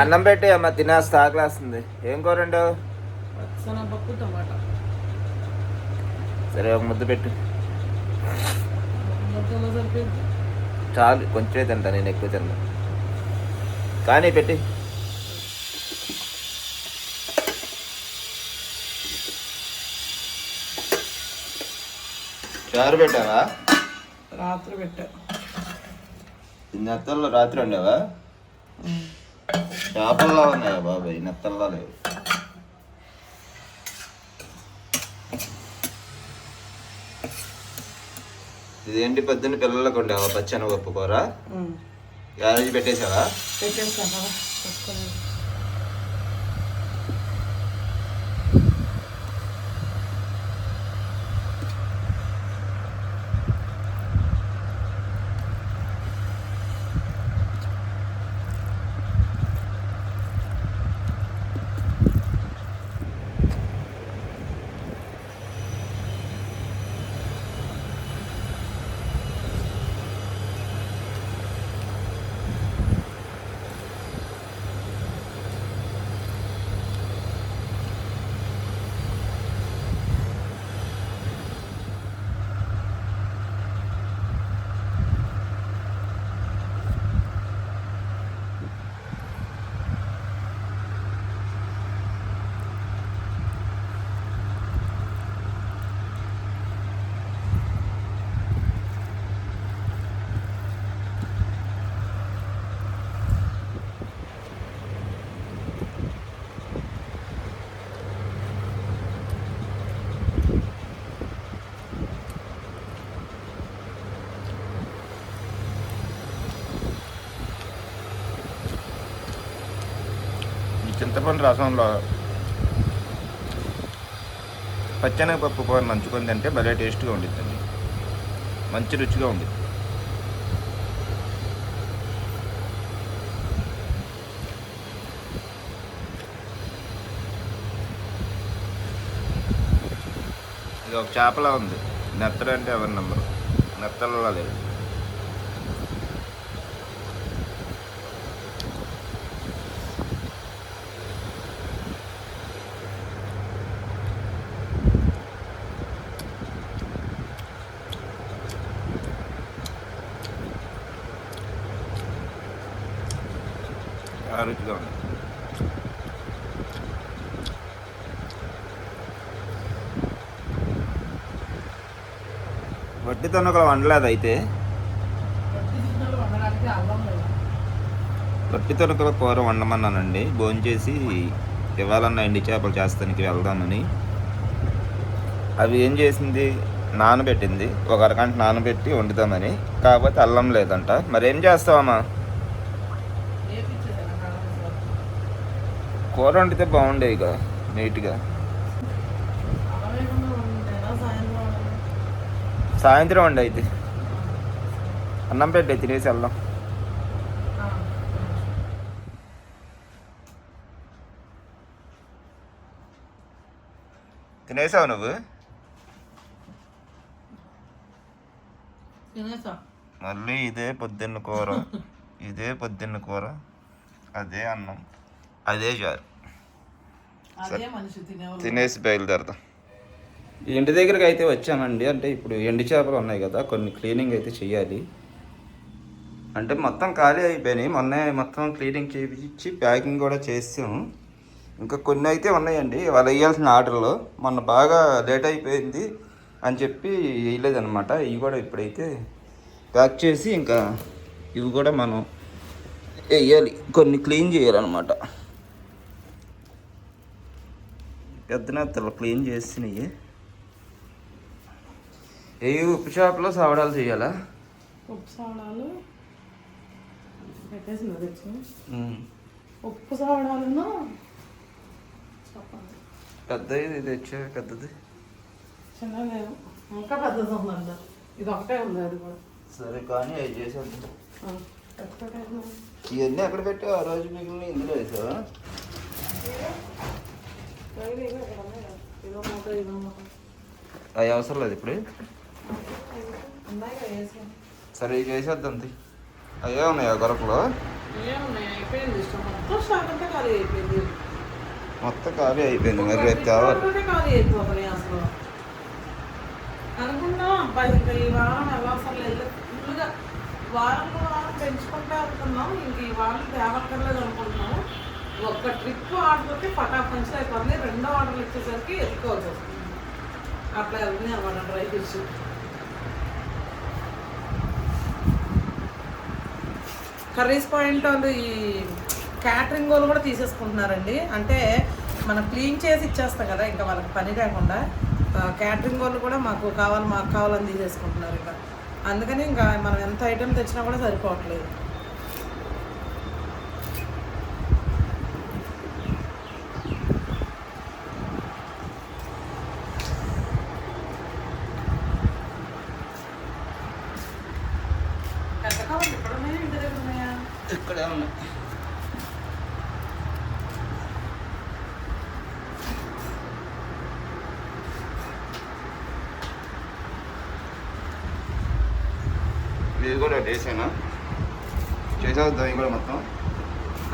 అన్నం పెట్టి అమ్మ తినేస్తా ఆకలేస్తుంది ఏం కూరండు సరే ఒక ముద్ద పెట్టు. చాలు కొంచెమే తింటా నేను ఎక్కువ తిన్నా. కానీ పెట్టి. చారు పెట్టావా? రాత్రి పెట్టా. రాత్రి ఉండేవా చేపల్లో ఉన్నాయా బాబాయ్ నెత్తల్లో లేవు. ఇదేంటి పొద్దున్న పిల్లలకు ఉండేవా పచ్చని కూర? గ్యారేజ్ పెట్టేశావా? పెట్టేస్తా చింతపండు రసంలో పచ్చనగపప్పు కూర నంచుకొని తింటే భలే టేస్ట్గా ఉండిద్దండి. మంచి రుచిగా ఉండిద్ది. ఇది ఒక చేపలా ఉంది. నెత్తడంటే ఎవరి నెంబరు నెత్తలలో లేదు. రుచిగా ఉంది. వట్టి తొనకలు వండలేదు అయితే. వట్టి చికెన్లు తొనకల కూర వండమన్నానండి. భోంచేసి ఇవ్వాలన్నా ఎండి చేపలు చేస్తానికి వెళ్దామని. అవి ఏం చేసింది? నానబెట్టింది. ఒక అరగంట నానబెట్టి వండుతామని కాకపోతే అల్లం లేదంట. మరేం చేస్తావమ్మా వేపించేసాను కారం కూర వండితే బాగుండే ఇక నీట్గా సాయంత్రం వండి అయితే. అన్నం పెట్టే తినేసి వెళ్దాం. తినేసావు నువ్వు? మళ్ళీ ఇదే పొద్దున్న కూర ఇదే పొద్దున్న కూర అదే అన్నం. అదే చారు తినేసి బయలుదేరదాం. ఇంటి దగ్గరికి అయితే వచ్చామండి. అంటే ఇప్పుడు ఎండి చేపలు ఉన్నాయి కదా కొన్ని క్లీనింగ్ అయితే చేయాలి అంటే మొత్తం ఖాళీ అయిపోయినాయి. మొన్న మొత్తం క్లీనింగ్ చేయించి ప్యాకింగ్ కూడా చేసాం. ఇంకా కొన్ని అయితే ఉన్నాయండి. వాళ్ళు వేయాల్సిన ఆర్డర్లో. మొన్న బాగా లేట్ అయిపోయింది అని చెప్పి వేయలేదన్నమాట. ఇవి కూడా ఇప్పుడైతే ప్యాక్ చేసి ఇంకా ఇవి కూడా మనం వేయాలి. కొన్ని క్లీన్ చేయాలన్నమాట. పెద్ద నెత్తలు క్లీన్ చేసినవి ఏ ఉప్పు చేపలో సవడాలు చేయాలా? ఉప్పు సావడాలు. ఉప్పు సావడాలను చెప్పండి. పెద్దది తెచ్చా? పెద్దది? చిన్న లేదు. ఇంకా పెద్దది ఉందంట. ఇది ఒకటే ఉంది అది కూడా. సరే కానీ అవి చేసేద్దాం. ఇవన్నీ ఎక్కడ పెట్టావు? ఆ రోజు మిగిలిన ఇందులో వేసావా? అవి అవసరం లేదు ఇప్పుడు. సరే ఇక చేసేద్దాం తీ. ఉన్నాయా గొరకలు మొత్తం ఖాళీ అయిపోయింది మొత్తం ఖాళీ అయిపోయింది మరి రేపు ఖాళీ అనుకున్నాం అబ్బాయి ఈ వారం ఎలా లేదు ఫుల్గా వారం వారం పెంచుకుంటా అనుకున్నాం ఇంక ఈ వారం తేవక్కర్లేదు అనుకుంటున్నాం ఒక్క ట్రిప్ ఆడిపోతే పటాక్ పంచులు అయిపోతుంది రెండో ఆర్డర్లు ఇచ్చేసరికి ఎత్తుకోవాల్సి వస్తుంది అట్లా వెళ్తుంది అనమాట డ్రై ఫిష్. కర్రీస్ పాయింట్ వాళ్ళు ఈ క్యాటరింగ్ వాళ్ళు కూడా తీసేసుకుంటున్నారండి. అంటే మనం క్లీన్ చేసి ఇచ్చేస్తాం కదా ఇంకా వాళ్ళకి పని లేకుండా. క్యాటరింగ్ వాళ్ళు కూడా మాకు కావాలి మాకు కావాలని తీసేసుకుంటున్నారు ఇంకా. అందుకని ఇంకా మనం ఎంత ఐటెం తెచ్చినా కూడా సరిపోవట్లేదు ఎంత కావాలి ఇప్పుడు ఉన్నాయా ఇంటి దగ్గర ఉన్నాయా ఇక్కడే ఉన్నాయి ఇది కూడా చేసానా చేసేద్దాం ఇవి కూడా మొత్తం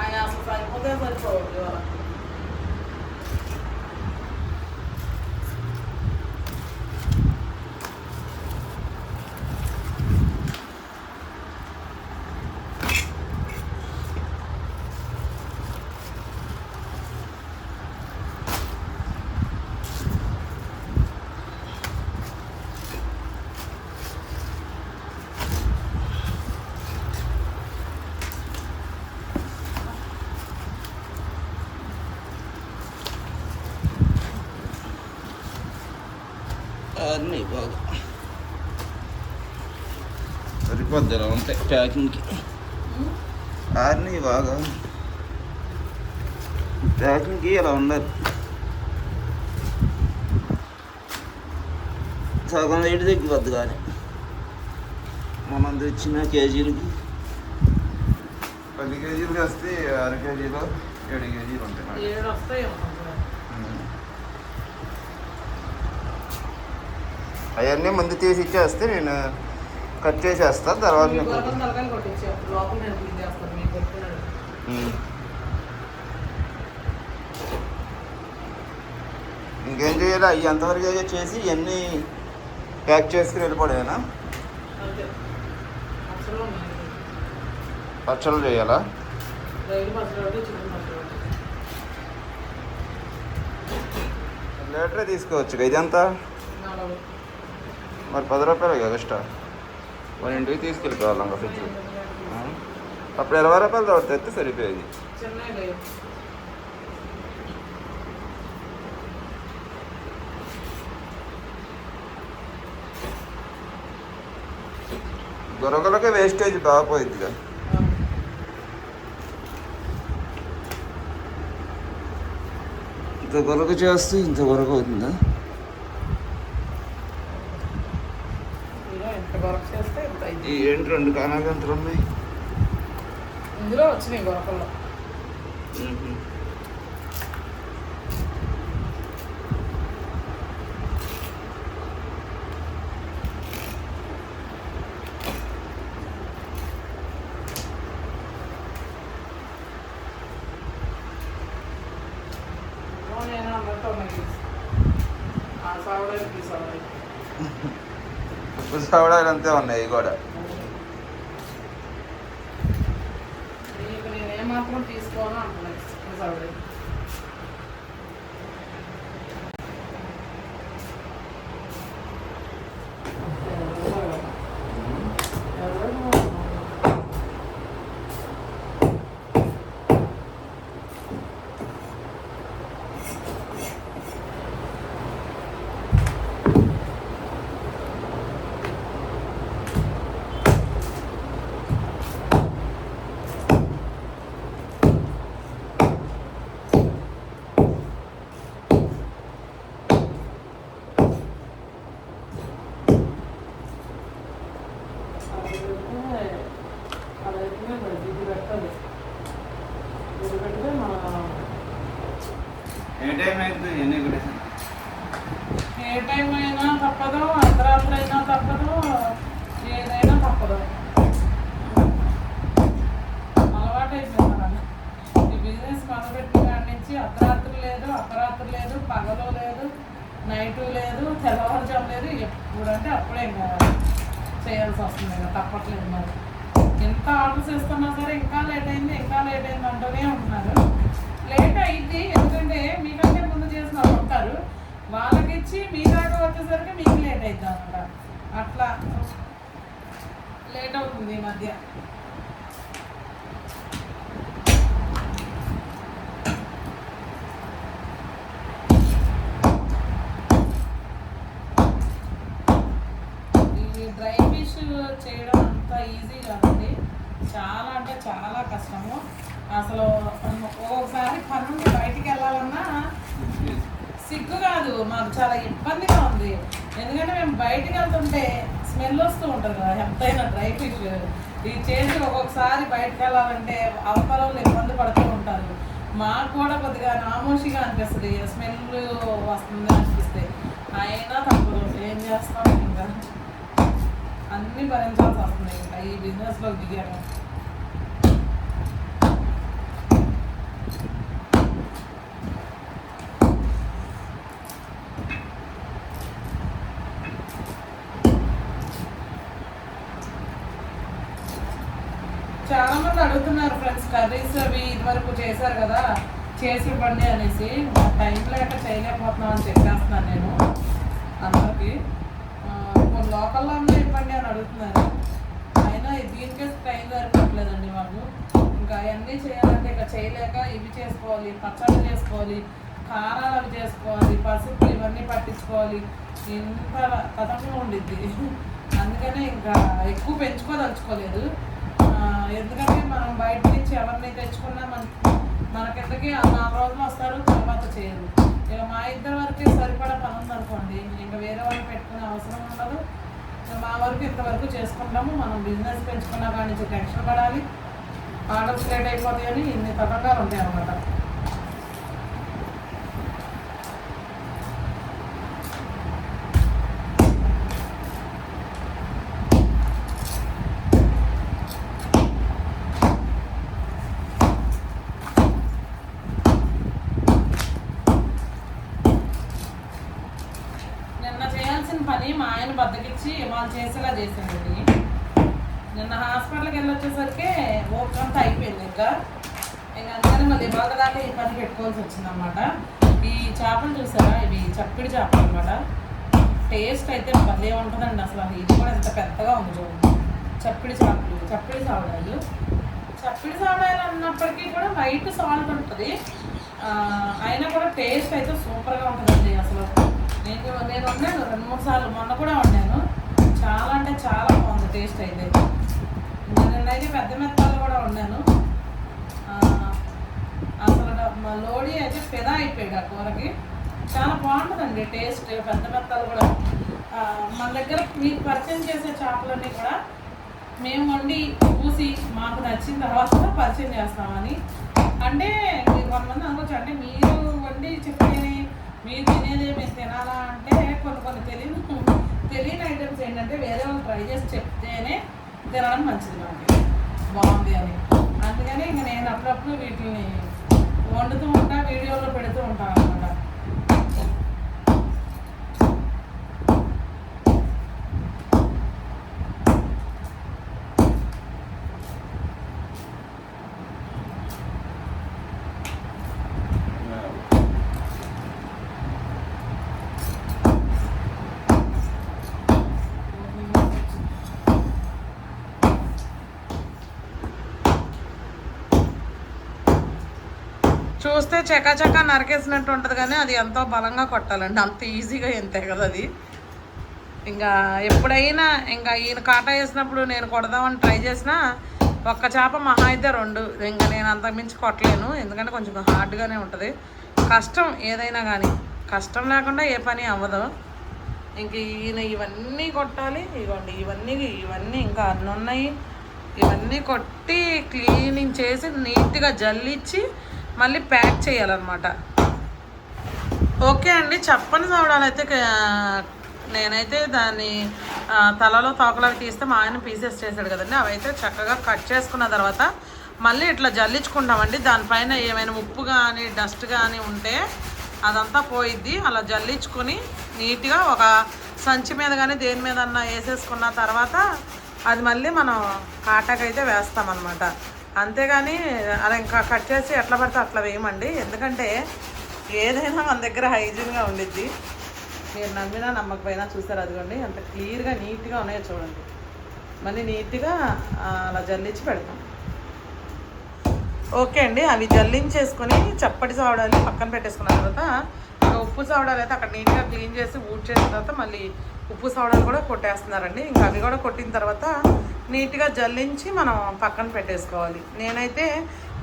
ఆయన అసలు సరిపోతే సరిపోవాలి ఇవాళ అన్నీ బాగా ఇలా ఉంటాయి. ప్యాకింగ్కి. అన్నీ బాగా. ప్యాకింగ్కి ఇలా ఉండాలి సగం రేటు తగ్గిపోద్ది కానీ. మనం తెచ్చిన కేజీలకి. పది కేజీలు వస్తే ఆరు కేజీలు ఏడు కేజీలు ఉంటాయి అవన్నీ ముందు తీసి ఇచ్చేస్తే నేను కట్ చేసేస్తా తర్వాత. ఇంకేం చేయాలి? అవి ఎంతవరకు చేసి ఇవన్నీ ప్యాక్ చేసుకుని వెళ్ళిపోయానా? పచ్చళ్ళు చేయాలా? లీటరే తీసుకోవచ్చు ఇదంత? మరి పది రూపాయలు కదా ఎక్స్ట్రా మన ఇంటికి తీసుకెళ్ళిపోవాలి ఇంకా ఫ్రిడ్జ్ అప్పుడు ఇరవై రూపాయలు తోడితే తెస్తే సరిపోయేది. చెన్నై గొరగలకే వేస్టేజ్ బాగా పోయిద్దిగా ఇంత గొరగ చేస్తే ఇంత గొరగ అవుతుందా ఇలా ఎంత వరకు చేస్తే ఎంత అయింది ఈ ఏంటి రెండు కానాగంతులు ఉన్నాయి? ఇందులో వచ్చినాయి గొరకల్లో సవడాలు అంతే ఉన్నాయి కూడా. What's going on for like, was already. ఏ టైం ఏ టైం అయినా తప్పదు అర్ధరాత్రి అయినా తప్పదు ఏదైనా తప్పదు. అలవాటు అయిపోయింది ఈ బిజినెస్ మొదలుపెట్టిన నుంచి అర్ధరాత్రి లేదు అపరాత్రి లేదు పగలు లేదు నైటు లేదు తెల్లవారుజాము లేదు ఎప్పుడంటే అప్పుడే ఇంకా చేయాల్సి వస్తుంది ఇంకా తప్పట్లేదు మరి. ఎంత ఆర్డర్ చేస్తున్నా సరే ఇంకా లేట్ అయింది ఇంకా లేట్ అయింది అంటూనే ఉంటున్నారు. లేట్ అయింది ఎందుకంటే మీకంటే ముందు చేసిన వాళ్ళు వాళ్ళకి ఇచ్చి మీ దాకా వచ్చేసరికి మీకు లేట్ అవుతుంది అనమాట అట్లా లేట్ అవుతుంది ఈ మధ్య. డ్రై ఫిష్ చేయడం అంత ఈజీ కాదండి. చాలా అంటే చాలా కష్టము. అసలు ఒక్కొక్కసారి పని బయటికి వెళ్ళాలన్నా సిగ్గు కాదు. మాకు చాలా ఇబ్బందిగా ఉంది. ఎందుకంటే మేము బయటికి వెళ్తుంటే స్మెల్ వస్తూ ఉంటుంది కదా ఎంతైనా డ్రై ఫిష్. ఇది చేసి ఒక్కొక్కసారి బయటికి వెళ్ళాలంటే అవతల ఇబ్బంది పడుతూ ఉంటారు. మాకు కూడా కొద్దిగా నామోషిగా అనిపిస్తుంది. స్మెల్ వస్తుంది అనిపిస్తే. అయినా తప్పదు. ఏం చేస్తాం ఇంకా? అన్నీ భరించాల్సి వస్తుంది. ఇంకా ఈ బిజినెస్లో దిగాను చాలా మంది అడుగుతున్నారు ఫ్రెండ్స్ కర్రీస్ అవి ఇదివరకు చేశారు కదా చేసి ఇవ్వండి అనేసి. టైం లేక చేయలేకపోతున్నాం అని చెప్పేస్తున్నాను నేను అందరికి. కొన్ని లోకల్లో ఇవ్వండి అని అడుగుతున్నారు. అయినా దీనికే టైం సరిపోవట్లేదండి వాళ్ళు ఇంకా అవన్నీ చేయాలంటే ఇక చేయలేక ఇవి చేసుకోవాలి పచ్చళ్ళు చేసుకోవాలి కారాలు అవి చేసుకోవాలి పసుపు ఇవన్నీ పట్టించుకోవాలి. ఇంత కథంగా ఉండిద్ది. అందుకనే ఇంకా ఎక్కువ పెంచుకోదలుచుకోలేదు. ఎందుకంటే మనం బయట నుంచి ఎవరిని తెచ్చుకున్నా మన మన కిందకి ఆ నాలుగు రోజులు వస్తారు తర్వాత చేయరు. ఇక మా ఇద్దరి వరకే సరిపడా పని ఉందనుకోండి ఇంకా వేరే వాళ్ళు పెట్టుకునే అవసరం ఉండదు. ఇక మా వరకు ఇంతవరకు చేసుకుంటాము. మనం బిజినెస్ పెంచుకున్నా కానీ నుంచి టెన్షన్ పడాలి. ఆర్డర్స్ లేట్ అయిపోతాయని ఇన్ని తతంగాలు ఉంటాయి అన్నమాట నిన్న చేయాల్సిన పని మా ఆయన బద్దకిచ్చి వాళ్ళు చేసేలా చేసింది నిన్న హాస్పిటల్కి వెళ్ళి వచ్చేసరికి ఓపిక అంతా అయిపోయింది ఇంకా ఇంకా అందుకని మళ్ళీ ఇవాళ దాకా ఈ పని పెట్టుకోవాల్సి వచ్చిందన్నమాట ఈ చేపలు చూసారా ఇవి చప్పిడి చేపలు అనమాట టేస్ట్ అయితే భలే ఉంటుందండి అసలు. ఇది కూడా ఎంత పెద్దగా ఉంది చూడండి. చప్పిడి సాగులు చప్పిడి సావడాలు చప్పిడి సావడాలు అన్నప్పటికీ కూడా వైట్ సాల్ట్ ఉంటుంది. అయినా కూడా టేస్ట్ అయితే సూపర్గా ఉంటుందండి అసలు. నేను నేను వండాను రెండు మూడు సార్లు. మొన్న కూడా వండాను. చాలా అంటే చాలా బాగుంది టేస్ట్ అయితే. నిన్నైతే పెద్ద మెత్తాలు కూడా వండాను. అసలు లోడీ అయితే పెదా అయిపోయాడు ఆ కూరకి. చాలా బాగుంటుందండి టేస్ట్ పెద్ద పెద్దలు కూడా. మన దగ్గర మీరు పరిచయం చేసే చేపలన్నీ కూడా మేము వండి చూసి మాకు నచ్చిన తర్వాత పరిచయం చేస్తామని. అంటే మీరు కొంతమంది అనుకోవచ్చు అంటే మీరు వండి చెప్తేనే మీరు తినేది మేము తినాలా అంటే కొన్ని కొన్ని తెలియని తెలియని ఐటమ్స్ ఏంటంటే వేరే వాళ్ళు ట్రై చేసి చెప్తేనే తినడం మంచిది మనకి. బాగుంది అని. అందుకని ఇంక నేను అప్పుడప్పుడు వీటిని వండుతూ ఉంటా వీడియోలో పెడుతూ ఉంటాను అనమాట చూస్తే చకాచకా నరికేసినట్టు ఉంటుంది కానీ అది ఎంతో బలంగా కొట్టాలండి. అంత ఈజీగా ఎంతే కదా అది. ఇంకా ఎప్పుడైనా ఇంకా ఈయన కాటా వేసినప్పుడు నేను కొడదామని ట్రై చేసినా ఒక్క చేప మహా అయితే రెండు. ఇంకా నేను అంత మించి కొట్టలేను. ఎందుకంటే కొంచెం హార్డ్గానే ఉంటుంది. కష్టం ఏదైనా కానీ. కష్టం లేకుండా ఏ పని అవ్వదు. ఇంక ఈయన ఇవన్నీ కొట్టాలి. ఇవ్వండి ఇవన్నీ ఇవన్నీ ఇంకా అన్నీ ఉన్నాయి ఇవన్నీ కొట్టి క్లీనింగ్ చేసి నీట్గా జల్లిచ్చి మళ్ళీ ప్యాక్ చేయాలన్నమాట. ఓకే అండి చెప్పని చవడాలు అయితే నేనైతే దాన్ని తలలో తోకలవి తీస్తే మా ఆయన పీసెస్ చేశాడు కదండి అవైతే చక్కగా కట్ చేసుకున్న తర్వాత మళ్ళీ ఇట్లా జల్లించుకుంటామండి. దానిపైన ఏమైనా ఉప్పు కానీ డస్ట్ కానీ ఉంటే అదంతా పోయిద్ది. అలా జల్లించుకొని నీట్గా ఒక సంచి మీద కానీ దేని మీద అన్నా వేసేసుకున్న తర్వాత అది మళ్ళీ మనం కాటాకైతే వేస్తామన్నమాట. అంతేగాని అలా ఇంకా కట్ చేసి ఎట్లా పడితే అట్లా వేయమండి. ఎందుకంటే ఏదైనా మన దగ్గర హైజీన్గా ఉండిద్ది. మీరు నమ్మినా నమ్మకపోయినా చూసారు అదిగోండి. అంత క్లియర్గా నీట్గా ఉన్నాయో చూడండి. మళ్ళీ నీట్గా అలా జల్లించి పెడతాం. ఓకే అండి. అవి జల్లించేసుకొని చప్పటి సావడాలు పక్కన పెట్టేసుకున్న తర్వాత ఉప్పు సావడాలు అయితే అక్కడ నీట్గా క్లీన్ చేసి ఊడ్ చేసిన తర్వాత మళ్ళీ ఉప్పు సోడాలు కూడా కొట్టేస్తున్నారండి. ఇంకా అవి కూడా కొట్టిన తర్వాత నీట్గా జల్లించి మనం పక్కన పెట్టేసుకోవాలి. నేనైతే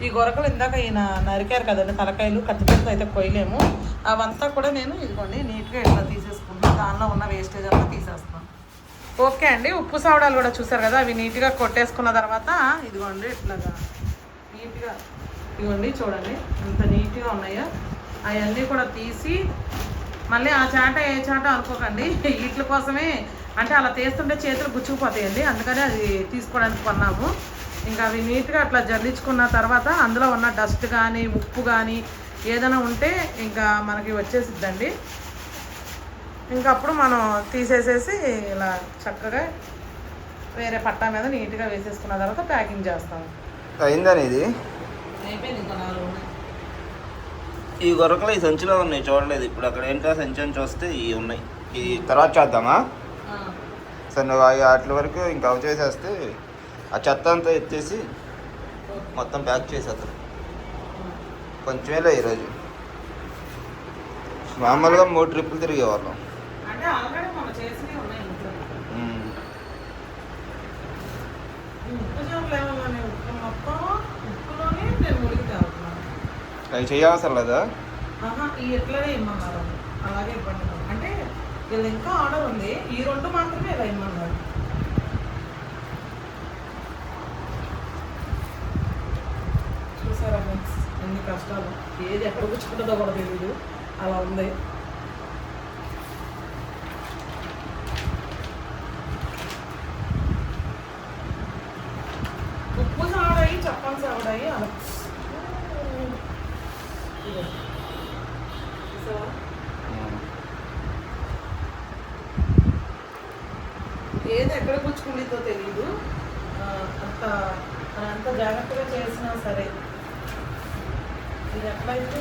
ఈ గొరకలు ఇందాక ఈయన నరికారు కదండి తలకాయలు కత్తిపెట్టతో అయితే కొయ్యలేము. అవంతా కూడా నేను ఇదిగోండి నీట్గా ఇట్లా తీసేసుకుంటాను దానిలో ఉన్న వేస్టేజ్ అంతా తీసేస్తాను ఓకే అండి ఉప్పు సావడాలు కూడా చూసారు కదా అవి నీట్గా కొట్టేసుకున్న తర్వాత ఇదిగోండి ఇట్లాగా నీట్గా ఇవ్వండి చూడండి ఇంత నీట్గా ఉన్నాయో. అవన్నీ కూడా తీసి మళ్ళీ ఆ చాట ఏ చాట అనుకోకండి. వీటి కోసమే అంటే అలా తీస్తుంటే చేతులు గుచ్చుకుపోతాయండి. అందుకని అది తీసుకోవడానికి కొన్నాము. ఇంకా అవి నీట్గా అట్లా జల్లించుకున్న తర్వాత అందులో ఉన్న డస్ట్ కానీ ఉప్పు కానీ ఏదైనా ఉంటే ఇంకా మనకి వచ్చేసిద్దండి. ఇంకా అప్పుడు మనం తీసేసేసి ఇలా చక్కగా వేరే పట్టా మీద నీట్గా వేసేసుకున్న తర్వాత ప్యాకింగ్ చేస్తాము. అయిందని ఇది అయిపోయింది ఇంకా నాలుగు ఉన్నాయి. ఈ గొరకలు ఈ సంచిలో ఉన్నాయి చూడలేదు. ఇప్పుడు అక్కడ ఏంటో సంచి అని చూస్తే ఇవి ఉన్నాయి. ఈ తర్వాత చేద్దామా? సరే నువ్వు అవి వాటి వరకు ఇంకా అవి చేసేస్తే ఆ చెత్త అంతా ఎత్తేసి మొత్తం ప్యాక్ చేసేద్దాం. కొంచెమేలే ఈరోజు మామూలుగా మూడు ట్రిప్పులు తిరిగేవాళ్ళం అంటే ఆల్రెడీ మనం చేసినవి ఉన్నాయి ఇంట్లో ఉమ్. ఈ ఉప్పు చేపలు ఏమన్నా ఉప్పు మొత్తం ఉప్పులోనే నేను ముడికి తాగుతున్నాను అవి చేయవసరం లేదా? ఆహా ఈ ఎట్లనే ఇమ్మన్నారు? అలాగే ఇవ్వండి అంటే వీళ్ళు ఇంకా ఆర్డర్ ఉంది. ఈ రెండు మాత్రమే ఇలా ఇమ్మన్నారు. చూసారా మిక్స్ ఎన్ని కష్టాలు. ఏది ఎక్కడ కూర్చుంటుందో కూడా తెలియదు అలా ఉంది ఉప్పు సావడాయి చప్పని సావడాయి అలా ఇదిగో. చూసావా? ఉమ్. ఏది ఎక్కడ పుచ్చుకుండిద్దో తెలియదు ఆ, అంత మనం ఎంత జాగ్రత్తగా చేసినా సరే ఇది ఎట్లయితే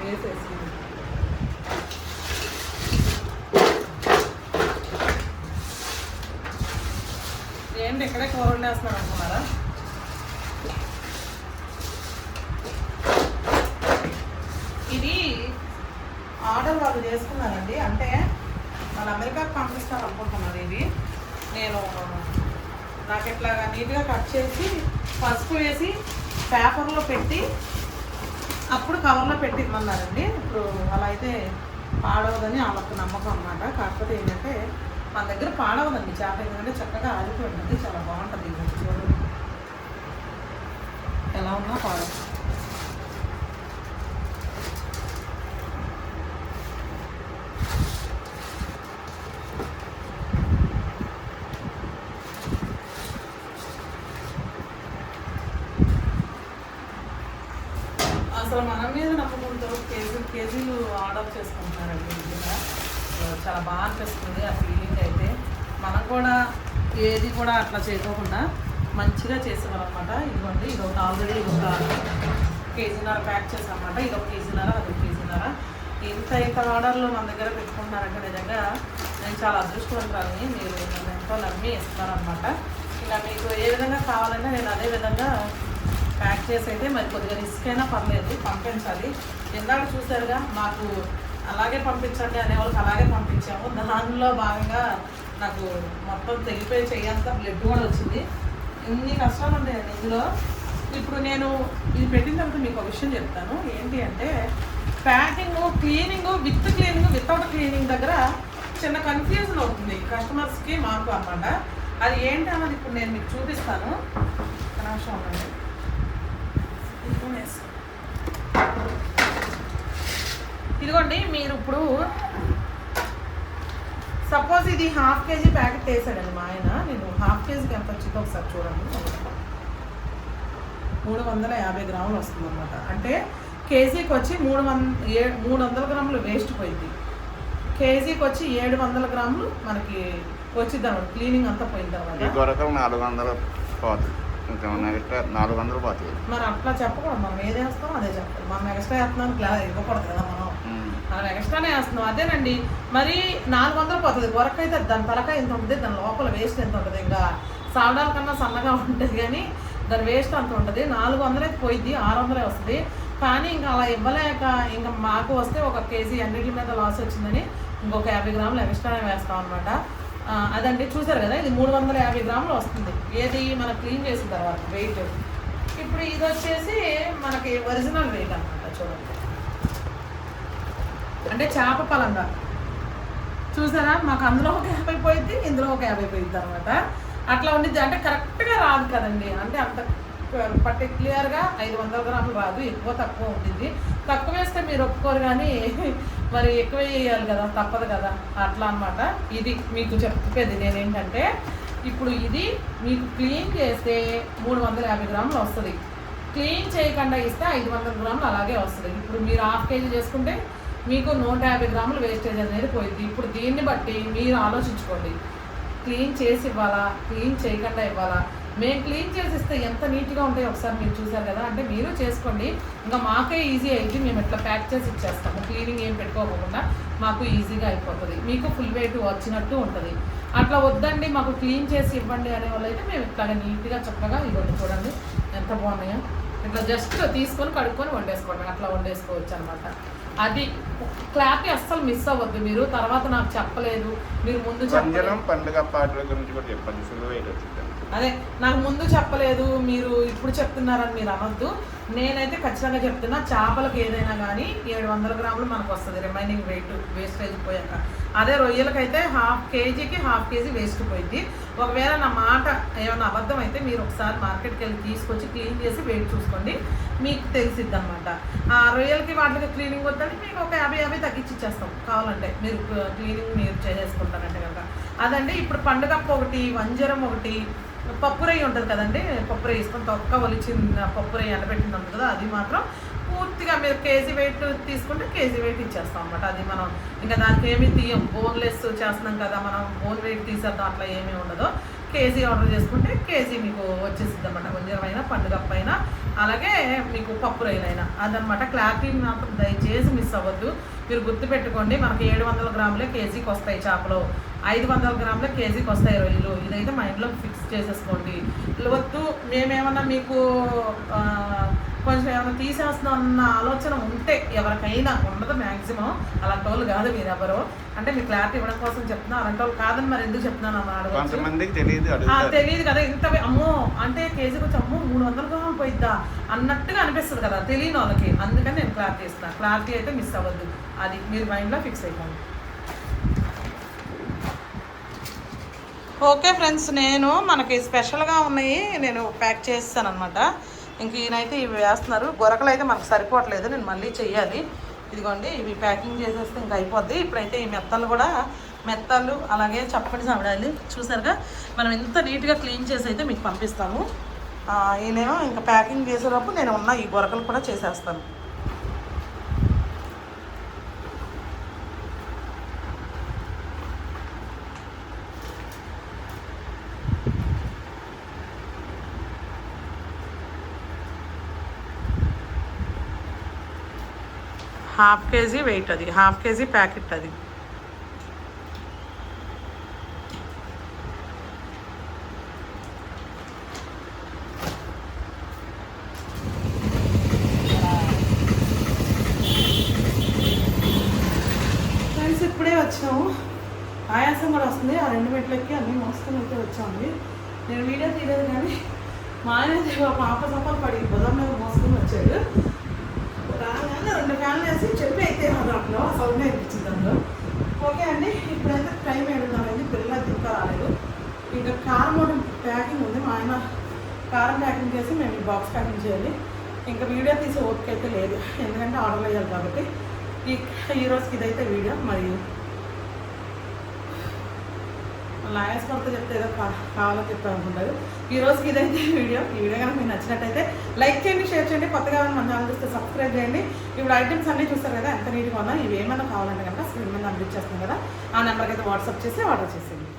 వేసేసి ఏంటి ఇక్కడే కూర వండేస్తున్నాను అనుకున్నారా? ఇది ఆర్డర్ వాళ్ళు చేసుకున్నారండి. అంటే వాళ్ళు అమెరికాకు పంపిస్తారు అనుకుంటున్నారు ఇవి నేను నాకు ఇట్లాగా నీట్గా కట్ చేసి పసుపు వేసి పేపర్లో పెట్టి అప్పుడు కవర్లో పెట్టి ఇమ్మన్నారండి ఇప్పుడు అలా అయితే పాడవదని వాళ్ళకు నమ్మకం అన్నమాట. కాకపోతే ఏంటంటే మన దగ్గర పాడవదండి. చేప ఎందుకంటే చక్కగా ఆరిపోయింది చాలా బాగుంటుంది చూడండి. ఎలా ఉన్నా పాడదు అసలు మన మీద నమ్ముకుంటూ కేజీ కేజీలు ఆర్డర్ చేసుకుంటున్నారండి. చాలా బాగా అనిపిస్తుంది. మనం కూడా ఏది కూడా అట్లా చేయకోకుండా మంచిగా చేసేవారనమాట ఇదిగోండి ఇది ఒక ఆల్రెడీ ఒక కేజీన్నర ప్యాక్ చేసామన్నమాట ఇది ఒక కేజీన్నర అది ఒక కేజీన్నర ఇంత ఇంత ఆర్డర్లు మన దగ్గర పెట్టుకుంటున్నారంటే నిజంగా నేను చాలా అదృష్టవంతురాలని. మీరు నన్ను ఎంతో నమ్మి ఇస్తున్నారనమాట ఇలా మీకు ఏ విధంగా కావాలంటే నేను అదే విధంగా ప్యాక్ చేసి అయితే మరి కొద్దిగా రిస్క్ అయినా పర్లేదు పంపించాలి. ఇందాక చూసారుగా మాకు అలాగే పంపించండి అనే వాళ్ళకి అలాగే పంపించాము. దానిలో భాగంగా నాకు మొత్తం తెగిపోయి చేయాల్సిన బ్లడ్ కూడా వచ్చింది. ఇన్ని కష్టాలు ఉన్నాయండి ఇందులో? ఇప్పుడు నేను ఇది పెట్టిన తర్వాత మీకు ఒక విషయం చెప్తాను. ఏంటి అంటే packing cleaning with cleaning without cleaning దగ్గర చిన్న కన్ఫ్యూజన్ అవుతుంది కస్టమర్స్కి మాకు అనమాట అది ఏంటి అన్నది ఇప్పుడు నేను మీకు చూపిస్తాను. ఒక నిమిషం ఉండండి. ఇదిగోండి మీరు ఇప్పుడు సపోజ్ ఇది హాఫ్ కేజీ ప్యాకెట్ వేసాడండి మా ఆయన. నేను హాఫ్ కేజీకి ఎంత వచ్చిందో ఒకసారి చూడండి. మూడు వందల యాభై గ్రాములు వస్తుంది అనమాట అంటే కేజీకి వచ్చి మూడు వంద ఏ మూడు వందల గ్రాములు వేస్ట్ పోయింది. కేజీకి వచ్చి ఏడు వందల గ్రాములు మనకి వచ్చింది అనమాట క్లీనింగ్ అంతా పోయింది అనమాట నాలుగు వందలు నాలుగు వందలు పోతుంది మరి అట్లా చెప్పకూడదు. మనం ఏది వేస్తాం అదే చెప్పాలి మనం ఎక్స్ట్రా వేస్తున్నాం ఇవ్వకూడదు కదా మనం. మనం ఎక్స్ట్రానే వేస్తున్నాం. అదేనండి. మరి నాలుగు వందలు పోతుంది. గొరక అయితే దాని తలకాయ ఎంత ఉంటుంది దాని లోపల వేస్ట్ ఎంత ఉంటుంది. ఇంకా సావడాల కన్నా సన్నగా ఉంటుంది కానీ దాని వేస్ట్ అంత ఉంటుంది. నాలుగు వందలే పోయింది ఆరు వందలే వస్తుంది. కానీ ఇంకా అలా ఇవ్వలేక ఇంకా మాకు వస్తే ఒక కేజీ అన్నిటి మీద లాస్ వచ్చిందని ఇంకొక యాభై గ్రాములు ఎక్స్ట్రానే వేస్తాం అనమాట అదండి. చూసారు కదా ఇది మూడు వందల యాభై గ్రాములు వస్తుంది. ఏది మనం క్లీన్ చేసిన తర్వాత వెయిట్ ఇప్పుడు ఇది వచ్చేసి మనకి ఒరిజినల్ వెయిట్ అనమాట చూడండి. అంటే చేప పలంగా. చూసారా? మాకు అందులో ఒక యాభై పోయింది ఇందులో ఒక యాభై పోయింది అనమాట అట్లా ఉండిద్ది. అంటే కరెక్ట్గా రాదు కదండి. అంటే అంత పర్టిక్యులర్గా ఐదు వందల గ్రాములు రాదు. ఎక్కువ తక్కువ ఉండింది తక్కువ వేస్తే మీరు ఒప్పుకోరు కానీ మరి ఎక్కువ వేయాలి కదా తప్పదు కదా. అట్లా అన్నమాట. ఇది మీకు చెప్పేది నేనేంటంటే ఇప్పుడు ఇది మీకు క్లీన్ చేస్తే మూడు వందల యాభై గ్రాములు వస్తుంది. క్లీన్ చేయకుండా ఇస్తే ఐదు వందల గ్రాములు అలాగే వస్తుంది. ఇప్పుడు మీరు హాఫ్ కేజీ చేసుకుంటే మీకు నూట యాభై గ్రాములు వేస్టేజ్ అనేది పోయింది. ఇప్పుడు దీన్ని బట్టి మీరు ఆలోచించుకోండి. క్లీన్ చేసి ఇవ్వాలా? క్లీన్ చేయకుండా ఇవ్వాలా? మేము క్లీన్ చేసి ఇస్తే ఎంత నీట్గా ఉంటాయో ఒకసారి మీరు చూసారు కదా? అంటే మీరు చేసుకోండి. ఇంకా మాకే ఈజీ అయింది మేము ఇట్లా ప్యాక్ చేసి ఇచ్చేస్తాము. క్లీనింగ్ ఏం పెట్టుకోకుండా మాకు ఈజీగా అయిపోతుంది. మీకు ఫుల్ వెయిట్ వచ్చినట్టు ఉంటుంది. అట్లా వద్దండి. మాకు క్లీన్ చేసి ఇవ్వండి అనే వాళ్ళు అయితే మేము ఇట్లాగా నీట్గా చక్కగా ఇవ్వండి. చూడండి ఎంత బాగున్నాయో. ఇట్లా జస్ట్ తీసుకొని కడుక్కొని వండేసుకోవడం అట్లా వండేసుకోవచ్చు అనమాట అది క్లారిటీ అస్సలు మిస్ అవ్వద్దు మీరు తర్వాత నాకు చెప్పలేదు మీరు ముందు చెప్పలేదు. పండుగ పాటల గురించి కూడా చెప్పండి ఫుల్ అదే నాకు ముందు చెప్పలేదు మీరు ఇప్పుడు చెప్తున్నారని మీరు అనొద్దు. నేనైతే ఖచ్చితంగా చెప్తున్నా చేపలకు ఏదైనా కానీ ఏడు వందల గ్రాములు మనకు వస్తుంది రిమైనింగ్ వెయిట్ వేస్టేజ్ పోయాక. అదే రొయ్యలకైతే హాఫ్ కేజీకి హాఫ్ కేజీ వేస్ట్ పోయింది. ఒకవేళ నా మాట ఏమైనా అబద్ధం అయితే మీరు ఒకసారి మార్కెట్కి వెళ్ళి తీసుకొచ్చి క్లీన్ చేసి వెయిట్ చూసుకోండి. మీకు తెలిసిద్ది అనమాట ఆ రొయ్యలకి వాటికి క్లీనింగ్ వద్దని మీకు ఒక యాభై యాభై తగ్గించి ఇచ్చేస్తాం. కావాలంటే మీరు క్లీనింగ్ మీరు చేసేసుకుంటారంటే కనుక. అదండి ఇప్పుడు పండుగప్ప ఒకటి వంజరం ఒకటి పప్పురై ఉంటుంది కదండి పప్పురై ఇస్తాం తొక్క ఒలిచిన పప్పురై ఎండబెట్టింది ఉంటుంది కదా అది మాత్రం పూర్తిగా మీరు కేజీ వెయిట్ తీసుకుంటే కేజీ వెయిట్ ఇచ్చేస్తాం అనమాట అది మనం ఇంకా దానికి ఏమీ తీయం బోన్లెస్ చేస్తున్నాం కదా మనం బోన్ వెయిట్ తీసేద్దాం అట్లా ఏమీ ఉండదు. కేజీ ఆర్డర్ చేసుకుంటే కేజీ మీకు వచ్చేసిద్ది అనమాట కొంచెమైనా పండుగ పైన అలాగే మీకు పప్పు రైలైనా అదనమాట క్లారిటీ మాత్రం దయచేసి మిస్ అవ్వద్దు. మీరు గుర్తుపెట్టుకోండి మనకి ఏడు వందల గ్రాములే కేజీకి వస్తాయి చేపలు. ఐదు వందల గ్రాములే కేజీకి వస్తాయి రొయ్యలు. ఇదైతే మైండ్లో ఫిక్స్ చేసేసుకోండి. వద్దు మేమేమన్నా మీకు కొంచెం ఏమైనా తీసేస్తున్నాం అన్న ఆలోచన ఉంటే ఎవరికైనా ఉండదు మ్యాక్సిమం అలాంటి వాళ్ళు కాదు మీరు ఎవరు. అంటే మీ క్లారిటీ ఇవ్వడం కోసం చెప్తున్నా. అలాంటి వాళ్ళు కాదని మరి ఎందుకు చెప్తున్నాను అన్న తెలియదు తెలియదు కదా ఇంత అమ్మో అంటే కేజీకి వచ్చి అమ్మో మూడు వందల గ్రాములు పోయిద్దా? అన్నట్టుగా అనిపిస్తుంది కదా తెలియని వాళ్ళకి. అందుకని నేను క్లారిటీ ఇస్తాను క్లారిటీ అయితే మిస్ అవ్వద్దు. అది మీరు మైండ్లో ఫిక్స్ అయిపోండి. ఓకే ఫ్రెండ్స్ నేను మనకి స్పెషల్గా ఉన్నాయి నేను ప్యాక్ చేస్తాను అనమాట ఇంక ఈయనైతే ఇవి వేస్తున్నారు. గొరకలు అయితే మనకు సరిపోవట్లేదు నేను మళ్ళీ చెయ్యాలి. ఇదిగోండి ఇవి ప్యాకింగ్ చేసేస్తే ఇంకా అయిపోద్ది. ఇప్పుడైతే ఈ మెత్తలు కూడా మెత్తలు అలాగే చప్పటి సవడాలు చూసారుగా? మనం ఎంత నీట్గా క్లీన్ చేసి అయితే మీకు పంపిస్తాము. ఈయనేమో ఇంకా ప్యాకింగ్ చేసేటప్పుడు నేను ఉన్న ఈ గొరకలు కూడా చేసేస్తాను. హాఫ్ కేజీ వెయిట్ అది హాఫ్ కేజీ ప్యాకెట్ అది. ఫ్రెండ్స్ ఇప్పుడే వచ్చాము ఆయాసం కూడా వస్తుంది. ఆ రెండు మెట్లకి అన్నీ మోసుకొని అయితే వచ్చాము. నేను వీడియో తీయలేదు కానీ మా ఆయన ఒక పాప సపాలు పడి బుధం మీద మోసుకొని వచ్చాడు. రాగానే వేసి చెప్పి అయితే మా దాంట్లో సౌండ్ అనిపించింది దాంట్లో ఓకే అండి ఇప్పుడైతే టైం ఏడున్నరైంది పిల్లలు తింటా రాలేదు. ఇంకా కారం ఒకటి ప్యాకింగ్ ఉంది. మా ఆయన కారం ప్యాకింగ్ చేసి మేము బాక్స్ ప్యాకింగ్ చేయాలి. ఇంకా వీడియో తీసే ఓపిక అయితే లేదు. ఎందుకంటే ఆర్డర్ వేయాలి కాబట్టి. ఈ ఈరోజుకి ఇదైతే వీడియో మరియు లాయర్స్ కొరత చెప్తే ఏదో కా- చెప్తా అనుకుంటారు ఈరోజుకి ఇదైతే వీడియో ఈ వీడియో కనుక మీకు నచ్చినట్టయితే లైక్ చేయండి షేర్ చేయండి కొత్తగా ఏమైనా మన ఛానల్ చూస్తే సబ్స్క్రైబ్ చేయండి. ఇప్పుడు ఐటమ్స్ అన్నీ చూస్తారు కదా ఎంత నీట్గా ఉన్నా ఇవి ఏమైనా కావాలంటే కనుక స్క్రీన్ మీద అప్డేట్ కదా. ఆ నెంబర్కి అయితే వాట్సాప్ చేసి ఆర్డర్ చేసేయండి.